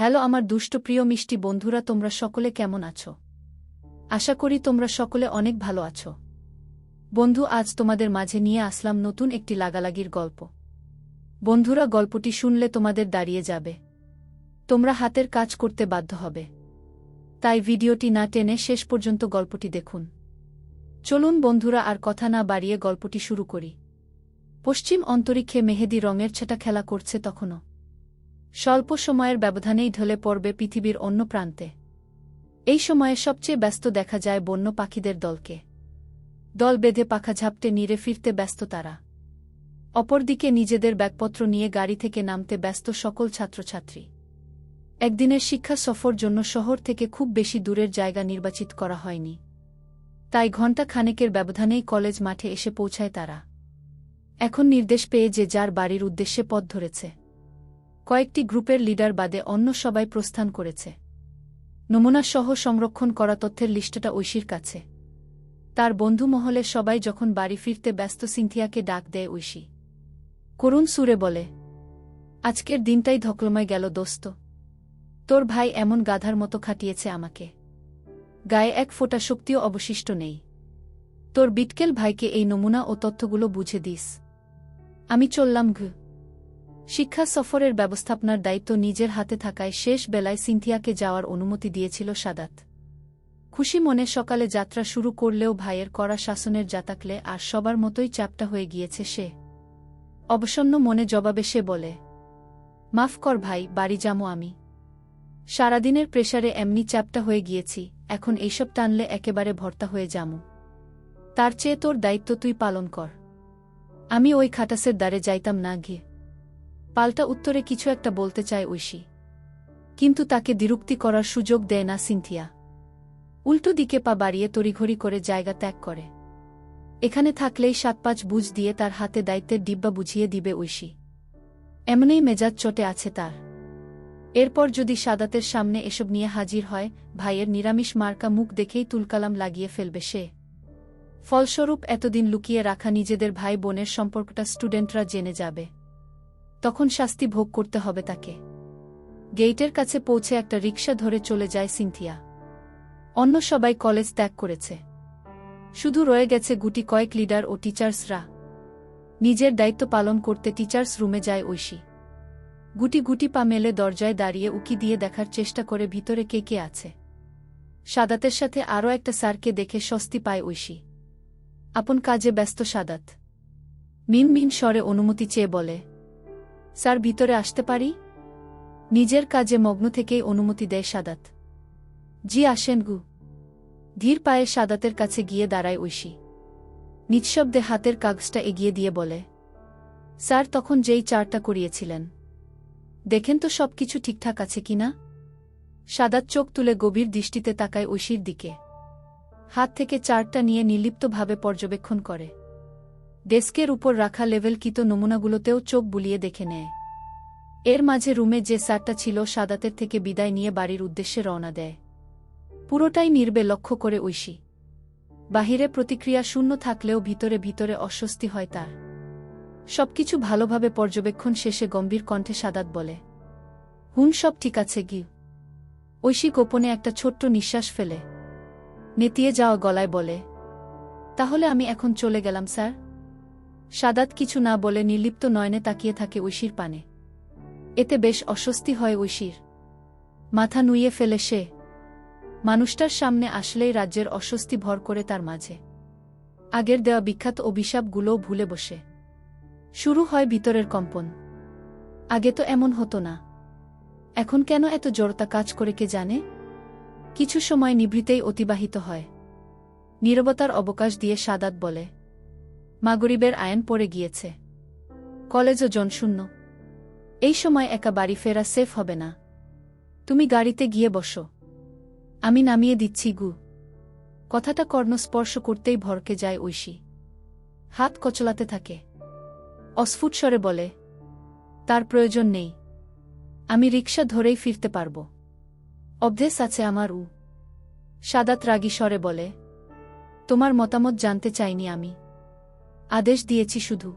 Hello আমার দুষ্ট প্রিয় মিষ্টি বন্ধুরা, তোমরা সকলে কেমন আছো? আশা করি তোমরা সকলে অনেক ভালো আছো। বন্ধু, আজ তোমাদের মাঝে নিয়ে আসলাম নতুন একটি লাগালাগির গল্প। বন্ধুরা, গল্পটি শুনলে তোমাদের দাঁড়িয়ে যাবে। তোমরা হাতের কাজ করতে বাধ্য হবে। তাই ভিডিওটি না টেনে শেষ পর্যন্ত গল্পটি দেখুন। চলুন বন্ধুরা, আর কথা না বাড়িয়ে গল্পটি শুরু করি। পশ্চিম অন্তরিক্ষে মেহেদি রঙের ছেটা খেলা করছে তখনও। স্বল্প সময়ের ব্যবধানেই ঢলে পড়বে পৃথিবীর অন্য প্রান্তে। এই সময়ে সবচেয়ে ব্যস্ত দেখা যায় বন্য পাখিদের দলকে। দল বেঁধে পাখা ঝাপটে নিরে ফিরতে ব্যস্ত তারা। অপরদিকে নিজেদের ব্যাগপত্র নিয়ে গাড়ি থেকে নামতে ব্যস্ত সকল ছাত্রছাত্রী। একদিনের শিক্ষা সফর জন্য শহর থেকে খুব বেশি দূরের জায়গা নির্বাচিত করা হয়নি। তাই ঘণ্টা খানেকের ব্যবধানেই কলেজ মাঠে এসে পৌঁছায় তারা। এখন নির্দেশ পেয়ে যে যার বাড়ির উদ্দেশ্যে পথ ধরেছে। কয়েকটি গ্রুপের লিডার বাদে অন্য সবাই প্রস্থান করেছে। নমুনাসহ সংরক্ষণ করা তথ্যের লিস্টটা ঐশীর কাছে। তার বন্ধু মহলে সবাই যখন বাড়ি ফিরতে ব্যস্ত সিনথিয়াকে ডাক দেয় ঐশী। করুণ সুরে বলে, আজকের দিনটাই ধকলমায় গেল দোস্ত। তোর ভাই এমন গাধার মতো খাটিয়েছে আমাকে। গায়ে এক ফোঁটা শক্তিও অবশিষ্ট নেই। তোর বিটকেল ভাইকে এই নমুনা ও তথ্যগুলো বুঝে দিস। আমি চললাম ঘ। শিক্ষা সফরের ব্যবস্থাপনার দায়িত্ব নিজের হাতে থাকায় শেষ বেলায় সিনথিয়াকে যাওয়ার অনুমতি দিয়েছিল সাদাত। খুশি মনে সকালে যাত্রা শুরু করলেও ভাইয়ের কড়া শাসনের জাতাকলে আর সবার মতোই চাপটা হয়ে গিয়েছে সে। অবসন্ন মনে জবাবে সে বলে, মাফ কর ভাই, বাড়ি যামো আমি। সারাদিনের প্রেসারে এমনি চাপটা হয়ে গিয়েছি, এখন এইসব টানলে একেবারে ভর্তা হয়ে যামু। তার চেয়ে তোর দায়িত্ব তুই পালন কর। আমি ওই খাটাসের দ্বারে যাইতাম না গিয়ে পাল্টা উত্তরে কিছু একটা বলতে চায় ঐশী। কিন্তু তাকে দ্বিরুক্তি করার সুযোগ দেয় না সিনথিয়া। উল্টো দিকে পা বাড়িয়ে তড়িঘড়ি করে জায়গা ত্যাগ করে। এখানে থাকলেই সাত পাঁচ বুঝ দিয়ে তার হাতে দায়িত্বের ডিব্বা বুঝিয়ে দিবে ঐশী। এমনই মেজাজ চটে আছে তার। এরপর যদি সাদাতের সামনে এসব নিয়ে হাজির হয়, ভাইয়ের নিরামিষ মার্কা মুখ দেখেই তুলকালাম লাগিয়ে ফেলবে সে। ফলস্বরূপ এতদিন লুকিয়ে রাখা নিজেদের ভাই বোনের সম্পর্কটা স্টুডেন্টরা জেনে যাবে। তখন শাস্তি ভোগ করতে হবে তাকে। গেইটের কাছে পৌঁছে একটা রিক্সা ধরে চলে যায় সিনথিয়া। অন্য সবাই কলেজ ত্যাগ করেছে। শুধু রয়ে গেছে গুটি কয়েক লিডার ও টিচার্সরা। নিজের দায়িত্ব পালন করতে টিচার্স রুমে যায় ঐশী। গুটি গুটি পা মেলে দরজায় দাঁড়িয়ে উকি দিয়ে দেখার চেষ্টা করে ভিতরে কে কে আছে। সাদাতের সাথে আরও একটা স্যারকে দেখে স্বস্তি পায় ঐশী। আপন কাজে ব্যস্ত সাদাত। মিন মিন স্বরে অনুমতি চেয়ে বলে স্যার, ভিতরে আসতে পারি? নিজের কাজে মগ্ন থেকেই অনুমতি দেয় সাদাত। জি, আসেন গু। ধীর পায়ে সাদাতের কাছে গিয়ে দাঁড়ায় ঐশী। নিঃশব্দে হাতের কাগজটা এগিয়ে দিয়ে বলে, স্যার, তখন যেই চারটা করিয়েছিলেন। দেখেন তো সব কিছু ঠিকঠাক আছে কিনা সাদাত চোখ তুলে গভীর দৃষ্টিতে তাকায় ঐশীর দিকে। হাত থেকে চারটা নিয়ে নির্লিপ্তভাবে পর্যবেক্ষণ করে। ডেস্কের উপর রাখা লেভেলকৃত নমুনাগুলোতেও চোখ বুলিয়ে দেখে নেয়। এর মাঝে রুমে যে স্যারটা ছিল সাদাতের থেকে বিদায় নিয়ে বাড়ির উদ্দেশ্যে রওনা দেয়। পুরোটাই নির্বে লক্ষ্য করে ঐশী। বাহিরে প্রতিক্রিয়া শূন্য থাকলেও ভিতরে ভিতরে অস্বস্তি হয় তার। সবকিছু ভালোভাবে পর্যবেক্ষণ শেষে গম্ভীর কণ্ঠে সাদাত বলে, হুন, সব ঠিক আছে গি ঐশী গোপনে একটা ছোট্ট নিঃশ্বাস ফেলে, নেতিয়ে যাওয়া গলায় বলে, তাহলে আমি এখন চলে গেলাম, স্যার। সাদাত কিছু না বলে নির্লিপ্ত নয়নে তাকিয়ে থাকে ঐশীর পানে। এতে বেশ অস্বস্তি হয় ঐশীর। মাথা নুইয়ে ফেলে সে। মানুষটার সামনে আসলেই রাজ্যের অস্বস্তি ভর করে তার মাঝে। আগের দেওয়া বিখ্যাত অভিশাপগুলোও ভুলে বসে। শুরু হয় ভিতরের কম্পন। আগে তো এমন হতো না। এখন কেন এত জড়তা কাজ করে কে জানে? কিছু সময় নিভৃতেই অতিবাহিত হয়। নীরবতার অবকাশ দিয়ে সাদাত বলে মাগরিবের আয়ন পড়ে গিয়েছে। কলেজও জনশূন্য এই সময় একা বাড়ি ফেরা সেফ হবে না। তুমি গাড়িতে গিয়ে বসো। আমি নামিয়ে দিচ্ছি, গু। কথাটা কর্ণ স্পর্শ করতেই ভরকে যায় ঐশী। হাত কচলাতে থাকে। অস্ফুট স্বরে বলে, তার প্রয়োজন নেই। আমি রিক্সা ধরেই ফিরতে পারব। অভ্যেস আছে আমার, উ। সাদাত রাগী স্বরে বলে, তোমার মতামত জানতে চাইনি আমি। আদেশ দিয়েছি শুধু।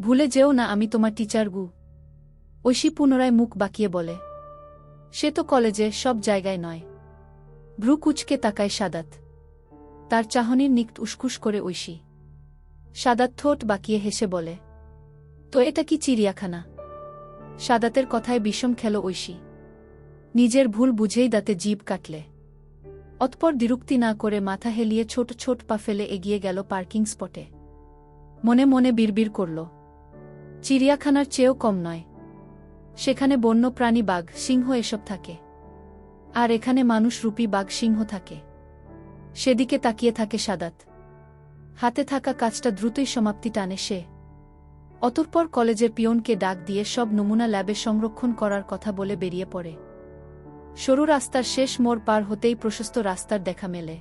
ভুলে যেও না আমি তোমার টিচার গু। ঐশী পুনরায় মুখ বাকিয়ে বলে, সে তো কলেজে সব জায়গায় নয়। ভ্রু কুচকে তাকায় সাদাত। তার চাহনির নিকট উসকুস করে ঐশী। সাদাত ঠোঁট বাকিয়ে হেসে বলে, তো এটা কি চিড়িয়াখানা? সাদাতের কথায় বিষম খেল ঐশী। নিজের ভুল বুঝেই দাঁতে জীব কাটলে। অতপর দ্বিরুক্তি না করে মাথা হেলিয়ে ছোট ছোট পা ফেলে এগিয়ে গেল পার্কিং স্পটে। মনে মনে বিড়বিড় করল। চিড়িয়াখানার চেয়েও কম নয়। সেখানে বন্য প্রাণী বাঘ, সিংহ এসব থাকে। আর এখানে মানুষ রূপী বাঘ, সিংহ থাকে। সেদিকে তাকিয়ে থাকে সাদাত। হাতে থাকা কাজটা দ্রুতই সমাপ্তি টানে সে। অতঃপর কলেজের পিয়নকে ডাক দিয়ে সব নমুনা ল্যাবে সংরক্ষণ করার কথা বলে বেরিয়ে পড়ে। সরু রাস্তার শেষ মোড় পার হতেই প্রশস্ত রাস্তার দেখা মেলে।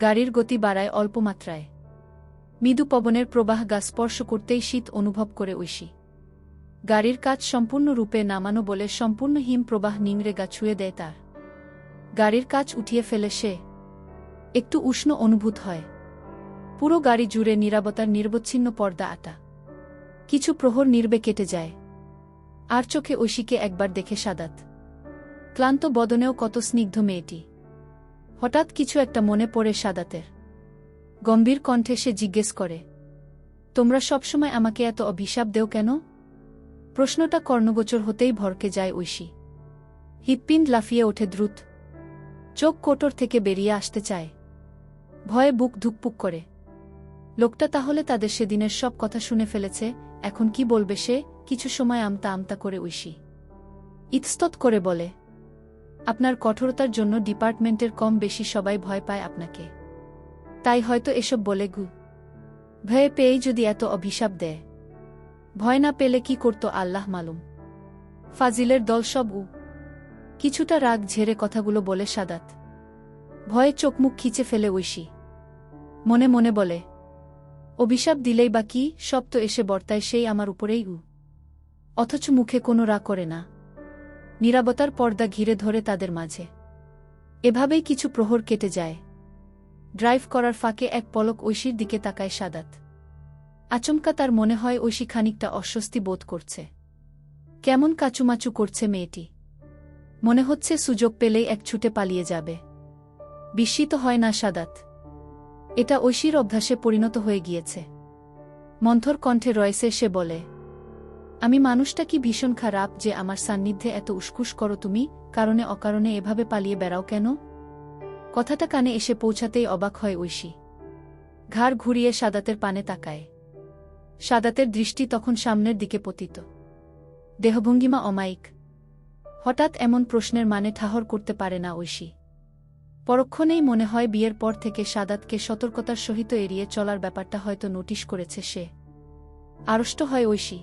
গাড়ির গতি বাড়ায় অল্প মাত্রায়। মৃদু পবনের প্রবাহ গা স্পর্শ করতেই শীত অনুভব করে ঐশী। গাড়ির কাজ সম্পূর্ণরূপে নামানো বলে সম্পূর্ণ হিম প্রবাহ নিংড়ে গা ছুঁয়ে দেয় তার। গাড়ির কাজ উঠিয়ে ফেলে সে। একটু উষ্ণ অনুভূত হয়। পুরো গাড়ি জুড়ে নিরাপত্তার নির্বচ্ছিন্ন পর্দা আটা। কিছু প্রহর নির্বে কেটে যায়। আর চোখে ঐশীকে একবার দেখে সাদাত। ক্লান্ত বদনেও কত স্নিগ্ধ মেয়েটি। হঠাৎ কিছু একটা মনে পড়ে সাদাতের। গম্ভীর কণ্ঠে সে জিজ্ঞেস করে, তোমরা সবসময় আমাকে এত অভিশাপ দেও কেন? প্রশ্নটা কর্ণগোচর হতেই ভরকে যায় ঐশী। হিপপিন্ড লাফিয়ে ওঠে দ্রুত। চোখ কোটর থেকে বেরিয়ে আসতে চায়। ভয়ে বুক ধুকপুক করে। লোকটা তাহলে তাদের সেদিনের সব কথা শুনে ফেলেছে, এখন কি বলবে সে? কিছু সময় আমতা আমতা করে ঐশী। ইতস্তত করে বলে, আপনার কঠোরতার জন্য ডিপার্টমেন্টের কম বেশি সবাই ভয় পায় আপনাকে। তাই হয়তো এসব বলে গু। ভয়ে পেয়েই যদি এত অভিশাপ দেয়। ভয় না পেলে কি করত আল্লাহ মালুম। ফাজিলের দল সব উ। কিছুটা রাগ ঝেড়ে কথাগুলো বলে সাদাত। ভয়ে চোখমুখ খিচে ফেলে ঐশী। মনে মনে বলে, অভিশাপ দিলেই বা কি, সব তো এসে বর্তায় সেই আমার উপরেই উ। অথচ মুখে কোনো রা করে না। নিরাপত্তার পর্দা ঘিরে ধরে তাদের মাঝে। এভাবেই কিছু প্রহর কেটে যায়। ড্রাইভ করার ফাঁকে এক পলক ঐশীর দিকে তাকায় সাদাত। আচমকা তার মনে হয় ঐশী খানিকটা অস্বস্তি বোধ করছে। কেমন কাচুমাচু করছে মেয়েটি। মনে হচ্ছে সুযোগ পেলেই এক ছুটে পালিয়ে যাবে। বিস্মিত হয় না সাদাত। এটা ঐশীর অভ্যাসে পরিণত হয়ে গিয়েছে। মন্থর কণ্ঠে রয়েছে সে বলে, আমি মানুষটা কি ভীষণ খারাপ যে আমার সান্নিধ্যে এত উসকুস করো তুমি, কারণে অকারণে এভাবে পালিয়ে বেড়াও কেন? কথাটা কানে এসে পৌঁছাতেই অবাক হয় ঐশী। ঘাড় ঘুরিয়ে সাদাতের পানে তাকায়। সাদাতের দৃষ্টি তখন সামনের দিকে পতিত। দেহভঙ্গিমা অমায়িক। হঠাৎ এমন প্রশ্নের মানে ঠাহর করতে পারে না ঐশী। পরক্ষণেই মনে হয় বিয়ের পর থেকে সাদাতকে সতর্কতার সহিত এড়িয়ে চলার ব্যাপারটা হয়তো নোটিশ করেছে সে। আড়ষ্ট হয় ঐশী।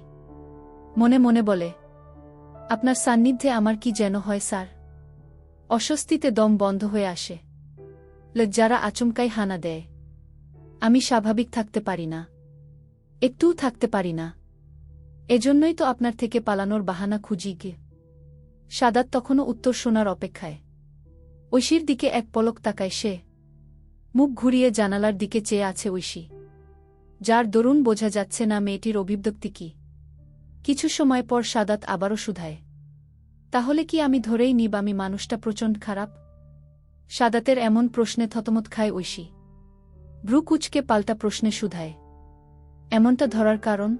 মনে মনে বলে, আপনার সান্নিধ্যে আমার কি যেন হয়, স্যার? অস্বস্তিতে দম বন্ধ হয়ে আসে। লজ্জারা আচমকাই হানা দেয়। আমি স্বাভাবিক থাকতে পারি না। একটুও থাকতে পারি না। এজন্যই তো আপনার থেকে পালানোর বাহানা খুঁজি গে। সাদাত তখনও উত্তর শোনার অপেক্ষায়। ঐশীর দিকে এক পলক তাকায় সে। মুখ ঘুরিয়ে জানালার দিকে চেয়ে আছে ঐশী। যার দরুন বোঝা যাচ্ছে না মেয়েটির অভিব্যক্তি কি। কিছু সময় পর সাদাত আবারও শুধায়। তাহলে কি আমি ধরেই নিব আমি মানুষটা প্রচণ্ড খারাপ? সাদাতের এমন প্রশ্নে থতমত খায় ঐশী। ব্রু কুচকে পাল্টা প্রশ্নে শুধায় এমনটা ধরার কারণ?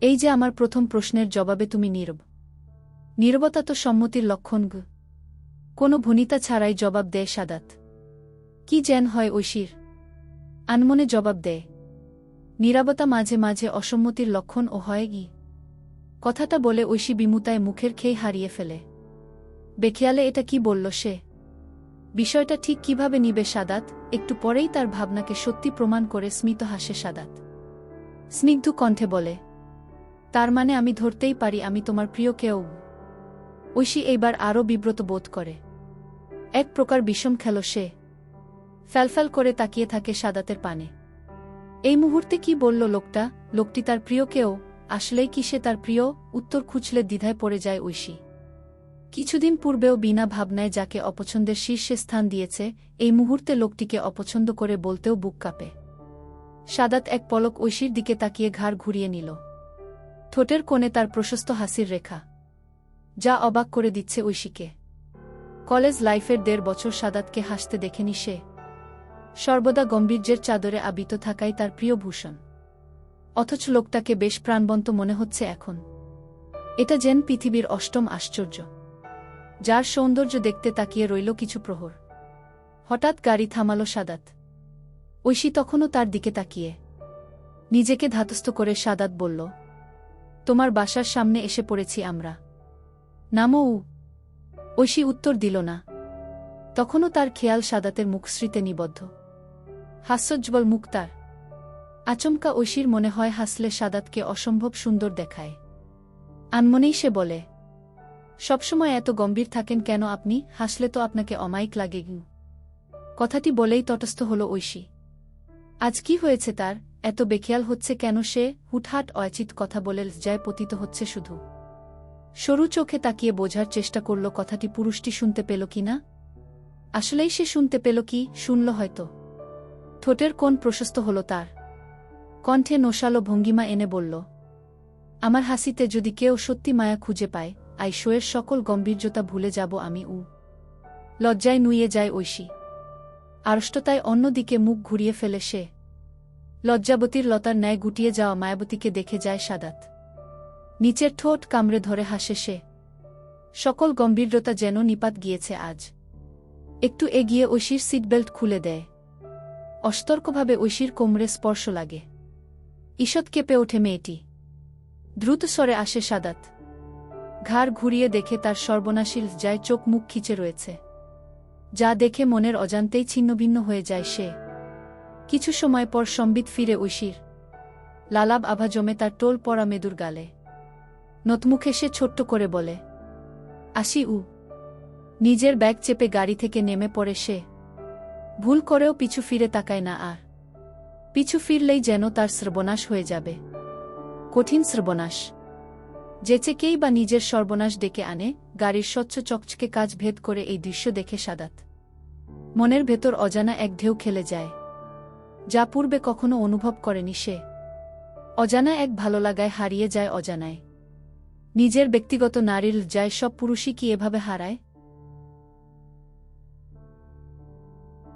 এই যে আমার প্রথম প্রশ্নের জবাবে তুমি নীরব। নীরবতা তো সম্মতির লক্ষণ গ। কোনো ভনিতা ছাড়াই জবাব দেয় সাদাত। কি যেন হয় ঐশীর। আনমনে জবাব দেয়। নীরবতা মাঝে মাঝে অসম্মতির লক্ষণ ও হয় গি কথাটা বলে ঐশী বিমুতায় মুখের খেয়ে হারিয়ে ফেলে। বেখেয়ালে এটা কি বলল সে? বিষয়টা ঠিক কীভাবে নিবে সাদাত? একটু পরেই তার ভাবনাকে সত্যি প্রমাণ করে স্মিত হাসে সাদাত। স্নিগ্ধ কণ্ঠে বলে, তার মানে আমি ধরতেই পারি আমি তোমার প্রিয় কেউ? ঐশী এইবার আরও বিব্রত বোধ করে। এক প্রকার বিষম খেল সে। ফ্যালফ্যাল করে তাকিয়ে থাকে সাদাতের পানে। এই মুহূর্তে কি বলল লোকটা? লোকটি তার প্রিয় কেউ? আসলেই কি সে তার প্রিয়? উত্তর খুঁজলে দ্বিধায় পড়ে যায় ঐশী। কিছুদিন পূর্বেও বিনা ভাবনায় যাকে অপছন্দের শীর্ষে স্থান দিয়েছে, এই মুহূর্তে লোকটিকে অপছন্দ করে বলতেও বুক কাঁপে। সাদাত এক পলক ঐশীর দিকে তাকিয়ে ঘাড় ঘুরিয়ে নিল। ঠোঁটের কোণে তার প্রশস্ত হাসির রেখা। যা অবাক করে দিচ্ছে ঐশীকে। কলেজ লাইফের দেড় বছর সাদাতকে হাসতে দেখেনি সে। সর্বদা গম্ভীর্যের চাদরে আবিত থাকাই তার প্রিয় ভূষণ। অথচ লোকটাকে বেশ প্রাণবন্ত মনে হচ্ছে এখন। এটা যেন পৃথিবীর অষ্টম আশ্চর্য। যার সৌন্দর্য দেখতে তাকিয়ে রইল কিছু প্রহর। হঠাৎ গাড়ি থামাল সাদাত। ঐশী তখনও তার দিকে তাকিয়ে। নিজেকে ধাতস্থ করে সাদাত বলল, তোমার বাসার সামনে এসে পড়েছি আমরা। নামও উ। ঐশী উত্তর দিল না। তখনও তার খেয়াল সাদাতের মুখশ্রীতে নিবদ্ধ। হাস্যোজ্জ্বল মুখ তার। আচমকা ঐশীর মনে হয় হাসলে সাদাতকে অসম্ভব সুন্দর দেখায়। আনমনেই সে বলে সবসময় এত গম্ভীর থাকেন কেন আপনি? হাসলে তো আপনাকে অমায়িক লাগে। কথাটি বলেই তটস্থ হল ঐশী। আজ কি হয়েছে তার? এত বেখেয়াল হচ্ছে কেন সে? হুটহাট অয়াচিত কথা বলে যায় পতিত হচ্ছে শুধু। সরু চোখে তাকিয়ে বোঝার চেষ্টা করল কথাটি পুরুষটি শুনতে পেল কি না? আসলেই সে শুনতে পেল কি? শুনল হয়তো। ঠোঁটের কোন প্রশস্ত হল তার। কণ্ঠে নোশালো ভঙ্গিমা এনে বলল, আমার হাসিতে যদি কেউ সত্যি মায়া খুঁজে পায় আই শোয়ের সকল গম্ভীর্যতা ভুলে যাব আমি উ। লজ্জায় নুইয়ে যায় ঐশী। আড়ষ্টতায় অন্যদিকে মুখ ঘুরিয়ে ফেলে সে। লজ্জাবতীর লতার ন্যায় গুটিয়ে যাওয়া মায়াবতীকে দেখে যায় সাদাত। নিচের ঠোঁট কামড়ে ধরে হাসে সে। সকল গম্ভীরতা যেন নিপাত গিয়েছে আজ। একটু এগিয়ে ঐশীর সিটবেল্ট খুলে দেয়। অস্তর্কভাবে ঐশীর কোমরে স্পর্শ লাগে। ঈষৎ কেঁপে ওঠে মেয়েটি। দ্রুত স্বরে আসে সাদাত। ঘাড় ঘুরিয়ে দেখে তার সর্বনাশীল যায় চোখ মুখ খিচে রয়েছে। যা দেখে মনের অজান্তেই ছিন্নভিন্ন হয়ে যায় সে। কিছু সময় পর সম্বিত ফিরে ঐশীর লালাব আভা জমে তার টোল পড়া মেদুর গালে। নতমুখে সে ছোট্ট করে বলে, আসি উ। নিজের ব্যাগ চেপে গাড়ি থেকে নেমে পড়ে সে। ভুল করেও পিছু ফিরে তাকায় না আর। পিছু ফিরলেই যেন তার সর্বনাশ হয়ে যাবে। কঠিন সর্বনাশ। যেচেকেই বা নিজের সর্বনাশ ডেকে আনে, গাড়ির স্বচ্ছ চকচকে কাজ ভেদ করে এই দৃশ্য দেখে সাদাত। মনের ভেতর অজানা এক ঢেউ খেলে যায়। যা পূর্বে কখনো অনুভব করেনি সে। অজানা এক ভালো লাগায় হারিয়ে যায় অজানায়। নিজের ব্যক্তিগত নারীর যায় সব পুরুষই কি এভাবে হারায়?